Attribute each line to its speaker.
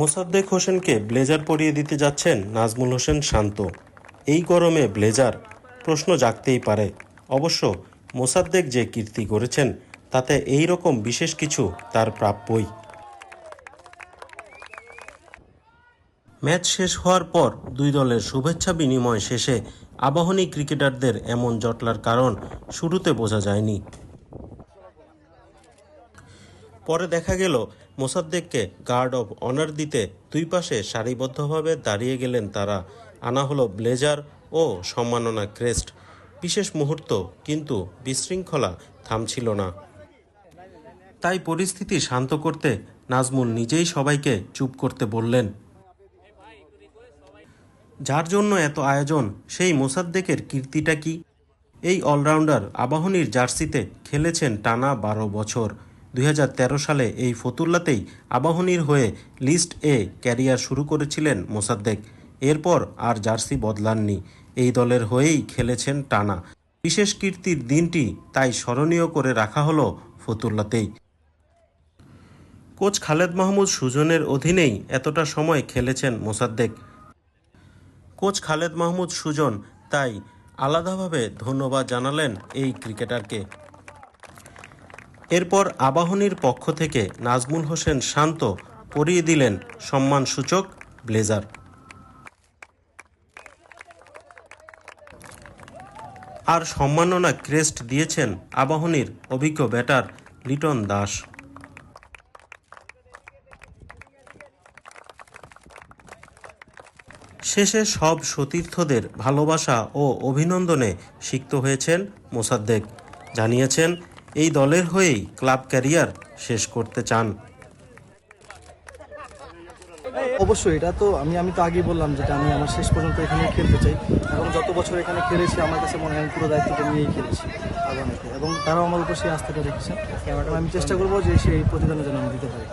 Speaker 1: মোসাদ্দেক হোসেনকে ব্লেজার পরিয়ে দিতে যাচ্ছেন নাজমুল হোসেন শান্ত। এই গরমে ব্লেজার প্রশ্ন জাগতেই পারে। অবশ্য মোসাদ্দেক যে কীর্তি করেছেন, তাতে এই রকম বিশেষ কিছু তার প্রাপ্যই। ম্যাচ শেষ হওয়ার পর দুই দলের শুভেচ্ছা বিনিময় শেষে আবাহনী ক্রিকেটারদের এমন জটলার কারণ শুরুতে বোঝা যায়নি। পরে দেখা গেল মোসাদ্দেককে গার্ড অব অনার দিতে দুই পাশে সারিবদ্ধভাবে দাঁড়িয়ে গেলেন তারা। আনা হলো ব্লেজার ও সম্মাননা ক্রেস্ট। বিশেষ মুহূর্ত, কিন্তু বিশৃঙ্খলা থামছিল না। তাই পরিস্থিতি শান্ত করতে নাজমুল নিজেই সবাইকে চুপ করতে বললেন। যার জন্য এত আয়োজন, সেই মোসাদ্দেকের কীর্তিটা কি? এই অলরাউন্ডার আবাহনীর জার্সিতে খেলেছেন টানা বারো বছর। দুই হাজার তেরো সালে এই ফতুল্লাতেই আবাহনীর হয়ে লিস্ট এ ক্যারিয়ার শুরু করেছিলেন মোসাদ্দেক। এরপর আর জার্সি বদলাননি। এই দলের হয়েই খেলেছেন টানা। বিশেষ কীর্তির দিনটি তাই স্মরণীয় করে রাখা হলো ফতুল্লাতেই। কোচ খালেদ মাহমুদ সুজনের অধীনেই এতটা সময় খেলেছেন মোসাদ্দেক। কোচ খালেদ মাহমুদ সুজন তাই আলাদাভাবে ধন্যবাদ জানালেন এই ক্রিকেটারকে। এরপর আবাহনীর পক্ষ থেকে নাজমুল হোসেন শান্ত পরিয়ে দিলেন সম্মানসূচক ব্লেজার। আর সম্মাননা ক্রেস্ট দিয়েছেন আবাহনীর অভিজ্ঞ ব্যাটার লিটন দাস। শেষে সব সতীর্থদের ভালোবাসা ও অভিনন্দনে সিক্ত হয়েছেন মোসাদ্দেক। জানিয়েছেন এই দলের হয়েই ক্লাব ক্যারিয়ার শেষ করতে চান।
Speaker 2: অবশ্যই, এটা তো আমি আমি তো আগেই বললাম যেটা আমি আমার শেষ পর্যন্ত এখানে খেলতে চাই। এবং যত বছর এখানে খেলেছি, আমার কাছে মনে হয় আমি পুরো দায়িত্বটা নিয়েই খেলেছি আগামীতে। এবং তারাও আমার উপর সেই আস্থাটা রেখেছে। আমি চেষ্টা করব যে সেই প্রতিদানে যেন আমি দিতে পারি।